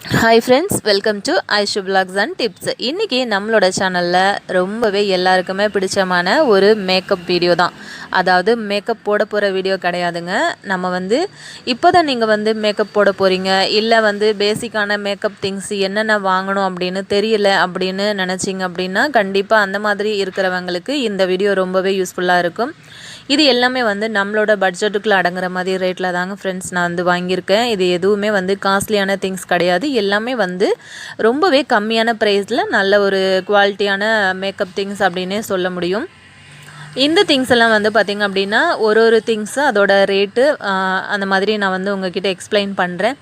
Hi friends welcome to Aishu blogs and tips இன்றைக்கி நம்மளோட சேனலில் ரொம்பவே எல்லாருக்குமே பிடிச்சமான ஒரு மேக்கப் வீடியோ தான். அதாவது மேக்கப் போட போகிற வீடியோ கிடையாதுங்க. நம்ம வந்து இப்போ தான் நீங்கள் வந்து மேக்கப் போட போகிறீங்க இல்லை வந்து பேசிக்கான மேக்கப் திங்ஸ் என்னென்ன வாங்கணும் அப்படின்னு தெரியல அப்படின்னு நினச்சிங்க அப்படின்னா கண்டிப்பாக அந்த மாதிரி இருக்கிறவங்களுக்கு இந்த வீடியோ ரொம்பவே யூஸ்ஃபுல்லாக இருக்கும். இது எல்லாமே வந்து நம்மளோட பட்ஜெட்டுக்குள்ளே அடங்குற மாதிரி ரேட்டில் தாங்க ஃப்ரெண்ட்ஸ் நான் வந்து வாங்கியிருக்கேன். இது எதுவுமே வந்து காஸ்ட்லியான திங்ஸ் கிடையாது. எல்லாமே வந்து ரொம்பவே கம்மியான ப்ரைஸில் நல்ல ஒரு குவாலிட்டியான மேக்கப் திங்ஸ் அப்படின்னே சொல்ல முடியும். இந்த திங்ஸ் எல்லாம் வந்து பார்த்திங்க அப்படின்னா ஒரு ஒரு திங்ஸு அதோட ரேட்டு அந்த மாதிரி நான் வந்து உங்ககிட்ட எக்ஸ்பிளைன் பண்ணுறேன்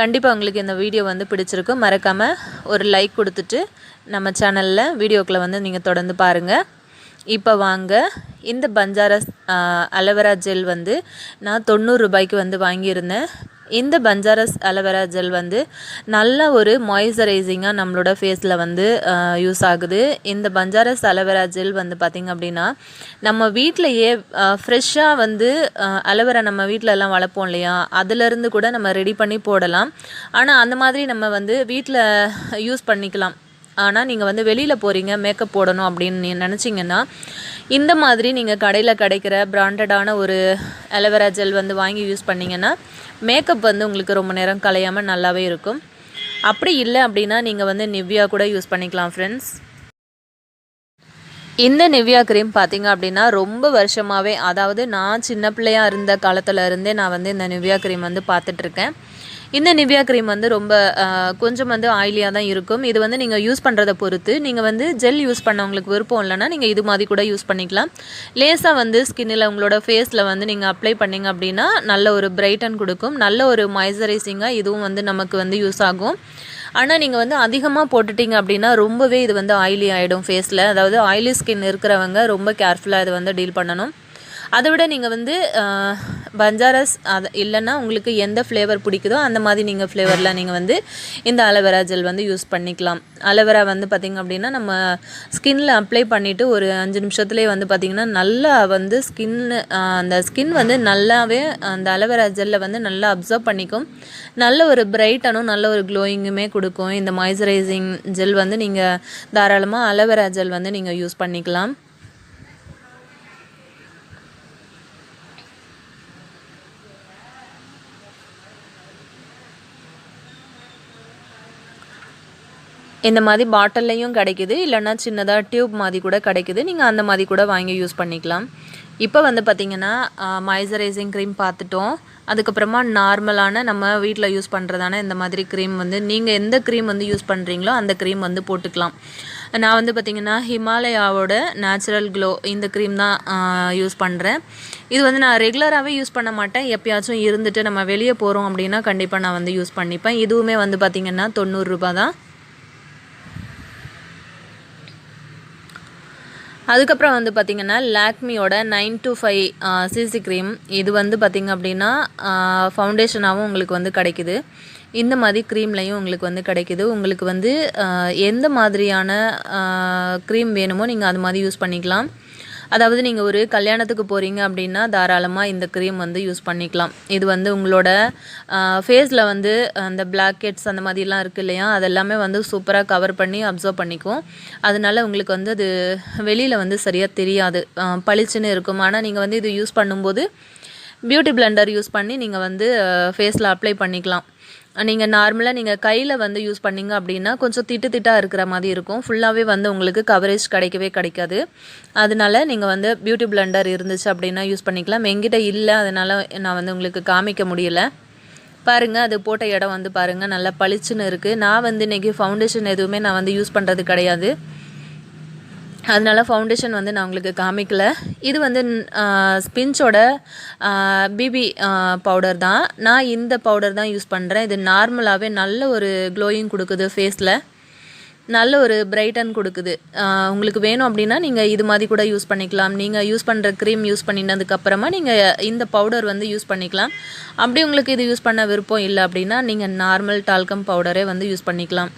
கண்டிப்பாக உங்களுக்கு இந்த வீடியோ வந்து பிடிச்சிருக்கும். மறக்காமல் ஒரு லைக் கொடுத்துட்டு நம்ம சேனலில் வீடியோக்களை வந்து நீங்கள் தொடர்ந்து பாருங்கள் இப்போ வாங்க. இந்த பஞ்சாரஸ் அலவரா ஜெல் வந்து நான் தொண்ணூறு ரூபாய்க்கு வந்து வாங்கியிருந்தேன். இந்த பஞ்சாரஸ் அலவரா ஜெல் வந்து நல்ல ஒரு மாய்ஸ்சரைசிங்காக நம்மளோட ஃபேஸில் வந்து யூஸ் ஆகுது. இந்த பஞ்சாரஸ் அலவரா ஜெல் வந்து பார்த்திங்க அப்படின்னா நம்ம வீட்டிலையே ஃப்ரெஷ்ஷாக வந்து அலவரா நம்ம வீட்டிலலாம் வளர்ப்போம் இல்லையா? அதுலேருந்து கூட நம்ம ரெடி பண்ணி போடலாம். ஆனால் அந்த மாதிரி நம்ம வந்து வீட்டில் யூஸ் பண்ணிக்கலாம். ஆனால் நீங்கள் வந்து வெளியில் போகிறீங்க மேக்கப் போடணும் அப்படின்னு நீ நினச்சிங்கன்னா இந்த மாதிரி நீங்கள் கடையில் கிடைக்கிற பிராண்டடான ஒரு அலோவேரா ஜெல் வந்து வாங்கி யூஸ் பண்ணிங்கன்னா மேக்கப் வந்து உங்களுக்கு ரொம்ப நேரம் கலையாமல் நல்லாவே இருக்கும். அப்படி இல்லை அப்படின்னா நீங்கள் வந்து நிவ்யா கூட யூஸ் பண்ணிக்கலாம் ஃப்ரெண்ட்ஸ் இந்த நிவ்யா க்ரீம் பார்த்தீங்க அப்படின்னா ரொம்ப வருஷமாகவே அதாவது நான் சின்ன பிள்ளையாக இருந்த காலத்தில் இருந்தே நான் வந்து இந்த நிவ்யா க்ரீம் வந்து பார்த்துட்ருக்கேன் இந்த நிவ்யா க்ரீம் வந்து ரொம்ப கொஞ்சம் வந்து ஆயிலியாக தான் இருக்கும். இது வந்து நீங்கள் யூஸ் பண்ணுறதை பொறுத்து. நீங்கள் வந்து ஜெல் யூஸ் பண்ணவங்களுக்கு விருப்பம் இல்லைன்னா நீங்கள் இது மாதிரி கூட யூஸ் பண்ணிக்கலாம். லேஸாக வந்து ஸ்கின்னில் உங்களோட ஃபேஸில் வந்து நீங்கள் அப்ளை பண்ணிங்க அப்படின்னா நல்ல ஒரு பிரைட்டன் கொடுக்கும். நல்ல ஒரு மாய்ஸ்சரைசிங்காக இதுவும் வந்து நமக்கு வந்து யூஸ் ஆகும். ஆனால் நீங்கள் வந்து அதிகமாக போட்டுட்டிங்க அப்படின்னா ரொம்பவே இது வந்து ஆயிலி ஆகிடும் ஃபேஸில் அதாவது ஆயிலி ஸ்கின் இருக்கிறவங்க ரொம்ப கேர்ஃபுல்லாக இதை வந்து டீல் பண்ணணும். அதை விட நீங்கள் வந்து பஞ்சாரஸ் அது இல்லைன்னா உங்களுக்கு எந்த ஃப்ளேவர் பிடிக்குதோ அந்த மாதிரி நீங்கள் ஃப்ளேவரில் நீங்கள் வந்து இந்த அலோவேரா ஜெல் வந்து யூஸ் பண்ணிக்கலாம். அலோவேரா வந்து பார்த்திங்க அப்படின்னா நம்ம ஸ்கின்னில் அப்ளை பண்ணிவிட்டு ஒரு அஞ்சு நிமிஷத்துலேயே வந்து பார்த்திங்கன்னா நல்லா வந்து ஸ்கின் அந்த ஸ்கின் வந்து நல்லாவே அந்த அலோவேரா ஜெல்லை வந்து நல்லா அப்சர்வ் பண்ணிக்கும். நல்ல ஒரு பிரைட்டனும் நல்ல ஒரு க்ளோயிங்குமே கொடுக்கும். இந்த மாய்ஸ்சரைசிங் ஜெல் வந்து நீங்கள் தாராளமாக அலோவேரா ஜெல் வந்து நீங்கள் யூஸ் பண்ணிக்கலாம். இந்த மாதிரி பாட்டில்லையும் கிடைக்குது. இல்லைன்னா சின்னதாக டியூப் மாதிரி கூட கிடைக்குது. நீங்கள் அந்த மாதிரி கூட வாங்கி யூஸ் பண்ணிக்கலாம். இப்போ வந்து பார்த்திங்கன்னா மாய்ஸ்சரைசிங் க்ரீம் பார்த்துட்டோம் அதுக்கப்புறமா நார்மலான நம்ம வீட்டில் யூஸ் பண்ணுறதான இந்த மாதிரி க்ரீம் வந்து நீங்கள் எந்த க்ரீம் வந்து யூஸ் பண்ணுறீங்களோ அந்த க்ரீம் வந்து போட்டுக்கலாம். நான் வந்து பார்த்திங்கன்னா ஹிமாலயாவோட நேச்சுரல் க்ளோ இந்த க்ரீம் தான் யூஸ் பண்ணுறேன் இது வந்து நான் ரெகுலராகவே யூஸ் பண்ண மாட்டேன். எப்பயாச்சும் இருந்துட்டு நம்ம வெளியே போகிறோம் அப்படின்னா கண்டிப்பாக நான் வந்து யூஸ் பண்ணிப்பேன். இதுவுமே வந்து பார்த்திங்கன்னா தொண்ணூறுரூபா தான். அதுக்கப்புறம் வந்து பார்த்திங்கன்னா லாக்மியோட nine to five CC cream இது வந்து பார்த்திங்க அப்படின்னா ஃபவுண்டேஷனாகவும் உங்களுக்கு வந்து கிடைக்குது. இந்த மாதிரி க்ரீம்லையும் உங்களுக்கு வந்து கிடைக்குது. உங்களுக்கு வந்து எந்த மாதிரியான க்ரீம் வேணுமோ நீங்கள் அது மாதிரி யூஸ் பண்ணிக்கலாம். அதாவது நீங்கள் ஒரு கல்யாணத்துக்கு போகிறீங்க அப்படின்னா தாராளமாக இந்த க்ரீம் வந்து யூஸ் பண்ணிக்கலாம். இது வந்து உங்களோட ஃபேஸில் வந்து அந்த பிளாக்கெட்ஸ் அந்த மாதிரிலாம் இருக்குது இல்லையா? அதெல்லாமே வந்து சூப்பராக கவர் பண்ணி அப்சர்வ் பண்ணிக்கும். அதனால உங்களுக்கு வந்து அது வெளியில் வந்து சரியாக தெரியாது. பளிச்சுன்னு இருக்கும். ஆனால் நீங்கள் வந்து இது யூஸ் பண்ணும்போது பியூட்டி பிளெண்டர் யூஸ் பண்ணி நீங்கள் வந்து ஃபேஸில் அப்ளை பண்ணிக்கலாம். நீங்கள் நார்மலாக நீங்கள் கையில் வந்து யூஸ் பண்ணிங்க அப்படின்னா கொஞ்சம் திட்டு திட்டாக இருக்கிற மாதிரி இருக்கும். ஃபுல்லாகவே வந்து உங்களுக்கு கவரேஜ் கிடைக்கவே கிடைக்காது. அதனால நீங்கள் வந்து பியூட்டி பிளண்டர் இருந்துச்சு அப்படின்னா யூஸ் பண்ணிக்கலாம். எங்கிட்ட இல்லை அதனால் நான் வந்து உங்களுக்கு காமிக்க முடியல. பாருங்கள் அது போட்ட இடம் வந்து பாருங்கள் நல்லா பளிச்சுன்னு இருக்குது நான் வந்து இன்றைக்கி ஃபவுண்டேஷன் எதுவுமே நான் வந்து யூஸ் பண்ணுறது கிடையாது. அதனால ஃபவுண்டேஷன் வந்து நான் உங்களுக்கு காமிக்கல. இது வந்து ஸ்பின்ச்சோட பிபி பவுடர் தான். நான் இந்த பவுடர் தான் யூஸ் பண்ணுறேன் இது நார்மலாகவே நல்ல ஒரு க்ளோயிங் கொடுக்குது ஃபேஸில் நல்ல ஒரு பிரைட்டன் கொடுக்குது. உங்களுக்கு வேணும் அப்படின்னா நீங்கள் இது மாதிரி கூட யூஸ் பண்ணிக்கலாம். நீங்கள் யூஸ் பண்ணுற க்ரீம் யூஸ் பண்ணினதுக்கப்புறமா நீங்கள் இந்த பவுடர் வந்து யூஸ் பண்ணிக்கலாம். அப்படி உங்களுக்கு இது யூஸ் பண்ண விருப்பம் இல்லை அப்படின்னா நீங்கள் நார்மல் டால்கம் பவுடரே வந்து யூஸ் பண்ணிக்கலாம்.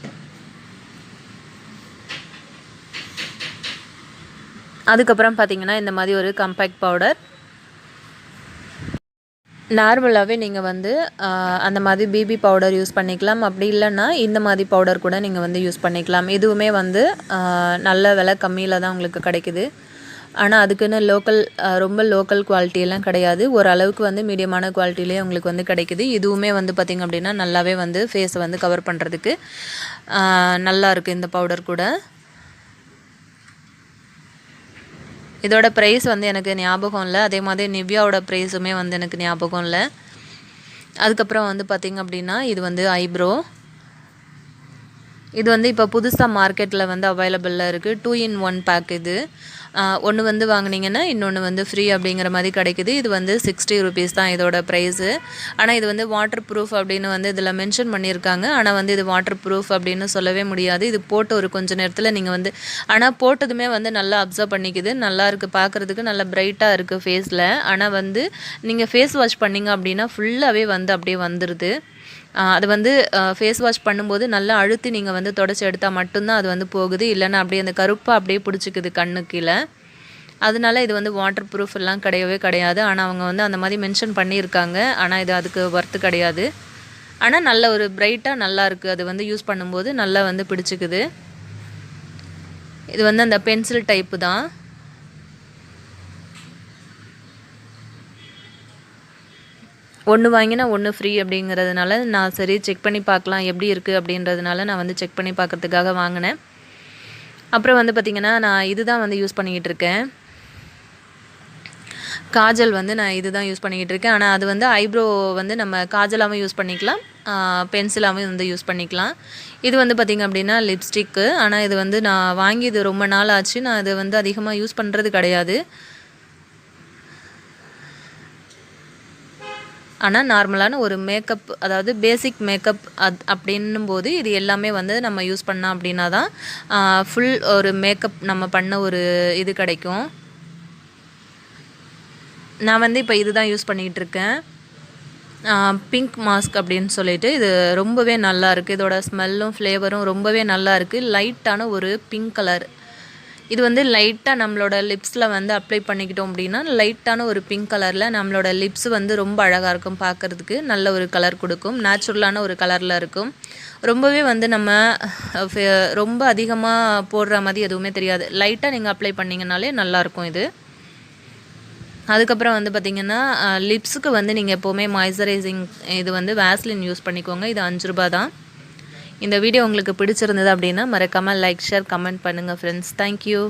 அதுக்கப்புறம் பார்த்திங்கன்னா இந்த மாதிரி ஒரு கம்பேக்ட் பவுடர் நார்மலாகவே நீங்கள் வந்து அந்த மாதிரி பிபி பவுடர் யூஸ் பண்ணிக்கலாம். அப்படி இல்லைன்னா இந்த மாதிரி பவுடர் கூட நீங்கள் வந்து யூஸ் பண்ணிக்கலாம். இதுவுமே வந்து நல்ல விலை கம்மியில் தான் உங்களுக்கு கிடைக்குது. ஆனால் அதுக்குன்னு லோக்கல் ரொம்ப லோக்கல் குவாலிட்டியெல்லாம் கிடையாது. ஓரளவுக்கு வந்து மீடியமான குவாலிட்டிலே உங்களுக்கு வந்து கிடைக்குது. இதுவுமே வந்து பார்த்திங்க அப்படின்னா நல்லாவே வந்து ஃபேஸை வந்து கவர் பண்ணுறதுக்கு நல்லா இருக்குது இந்த பவுடர் கூட. இதோட ப்ரைஸ் வந்து எனக்கு ஞாபகம் இல்லை. அதே மாதிரி நிவ்யாவோட ப்ரைஸுமே வந்து எனக்கு ஞாபகம் இல்லை. அதுக்கப்புறம் வந்து பார்த்திங்க அப்படின்னா இது வந்து ஐப்ரோ. இது வந்து இப்போ புதுசாக மார்க்கெட்டில் வந்து அவைலபிளில் இருக்குது டூ இன் ஒன் பேக் இது. ஒன்று வந்து வாங்கினீங்கன்னா இன்னொன்று வந்து ஃப்ரீ அப்படிங்கிற மாதிரி கிடைக்குது. இது வந்து சிக்ஸ்டி ருபீஸ் தான் இதோட ப்ரைஸு ஆனால் இது வந்து வாட்டர் ப்ரூஃப் அப்படின்னு வந்து இதில் மென்ஷன் பண்ணியிருக்காங்க. ஆனால் வந்து இது வாட்டர் ப்ரூஃப் அப்படின்னு சொல்லவே முடியாது. இது போட்டு ஒரு கொஞ்ச நேரத்தில் நீங்கள் வந்து ஆனால் போட்டதுமே வந்து நல்லா அப்சர்வ் பண்ணிக்குது. நல்லா இருக்குது பார்க்குறதுக்கு நல்லா பிரைட்டாக இருக்குது ஃபேஸில் ஆனால் வந்து நீங்கள் ஃபேஸ் வாஷ் பண்ணீங்க அப்படின்னா ஃபுல்லாகவே வந்து அப்படியே வந்துடுது அது வந்து ஃபேஸ் வாஷ் பண்ணும்போது நல்லா அழுத்தி நீங்கள் வந்து தொடச்சி எடுத்தால் மட்டும்தான் அது வந்து போகுது. இல்லைன்னா அப்படியே அந்த கருப்பாக அப்படியே பிடிச்சிக்குது கண்ணு கீழே. அதனால இது வந்து வாட்டர் ப்ரூஃப் எல்லாம் கிடையவே கிடையாது. ஆனால் அவங்க வந்து அந்த மாதிரி மென்ஷன் பண்ணியிருக்காங்க. ஆனால் இது அதுக்கு ஒர்த்து கிடையாது. ஆனால் நல்ல ஒரு பிரைட்டாக நல்லா இருக்குது அது வந்து யூஸ் பண்ணும்போது நல்லா வந்து பிடிச்சிக்குது. இது வந்து அந்த பென்சில் டைப்பு தான். ஒன்று வாங்கினா ஒன்று ஃப்ரீ அப்படிங்கிறதுனால நான் சரி செக் பண்ணி பார்க்கலாம் எப்படி இருக்குது அப்படின்றதுனால நான் வந்து செக் பண்ணி பார்க்கறதுக்காக வாங்கினேன். அப்புறம் வந்து பார்த்திங்கன்னா நான் இதுதான் வந்து யூஸ் பண்ணிக்கிட்டு இருக்கேன். காஜல் வந்து நான் இதுதான் யூஸ் பண்ணிக்கிட்டு இருக்கேன். ஆனால் அது வந்து ஐப்ரோ வந்து நம்ம காஜலாகவும் யூஸ் பண்ணிக்கலாம். பென்சிலாகவும் வந்து யூஸ் பண்ணிக்கலாம். இது வந்து பார்த்திங்க அப்படின்னா லிப்ஸ்டிக்கு ஆனால் இது வந்து நான் வாங்கி இது ரொம்ப நாள் ஆச்சு. நான் இதை வந்து அதிகமாக யூஸ் பண்ணுறது கிடையாது. ஆனால் நார்மலான ஒரு மேக்கப் அதாவது பேசிக் மேக்கப் அத் அப்படின்னும் போது இது எல்லாமே வந்து நம்ம யூஸ் பண்ணோம் அப்படின்னா தான் ஃபுல் ஒரு மேக்கப் நம்ம பண்ண ஒரு இது கிடைக்கும். நான் வந்து இப்போ இதுதான் யூஸ் பண்ணிக்கிட்டு இருக்கேன். பிங்க் மாஸ்க் அப்படின்னு சொல்லிட்டு இது ரொம்பவே நல்லா இருக்குது இதோட ஸ்மெல்லும் ஃப்ளேவரும் ரொம்பவே நல்லா இருக்குது லைட்டான ஒரு பிங்க் கலர் இது வந்து லைட்டாக நம்மளோட லிப்ஸில் வந்து அப்ளை பண்ணிக்கிட்டோம் அப்படின்னா லைட்டான ஒரு பிங்க் கலரில் நம்மளோட லிப்ஸ் வந்து ரொம்ப அழகாக இருக்கும் பார்க்குறதுக்கு. நல்ல ஒரு கலர் கொடுக்கும். நேச்சுரலான ஒரு கலரில் இருக்கும். ரொம்பவே வந்து நம்ம ஃபே- ரொம்ப அதிகமாக போடுற மாதிரி எதுவுமே தெரியாது. லைட்டாக நீங்கள் அப்ளை பண்ணிங்கனாலே நல்லாயிருக்கும் இது. அதுக்கப்புறம் வந்து பார்த்திங்கன்னா லிப்ஸுக்கு வந்து நீங்கள் எப்போவுமே மாய்ஸ்சரைசிங் இது வந்து வேஸ்லின் யூஸ் பண்ணிக்கோங்க. இது அஞ்சு ரூபா தான். இந்த வீடியோ உங்களுக்கு பிடிச்சிருந்தது அப்படின்னா மறக்காமல் லைக் ஷேர் கமெண்ட் பண்ணுங்கள் ஃப்ரெண்ட்ஸ் தேங்க்யூ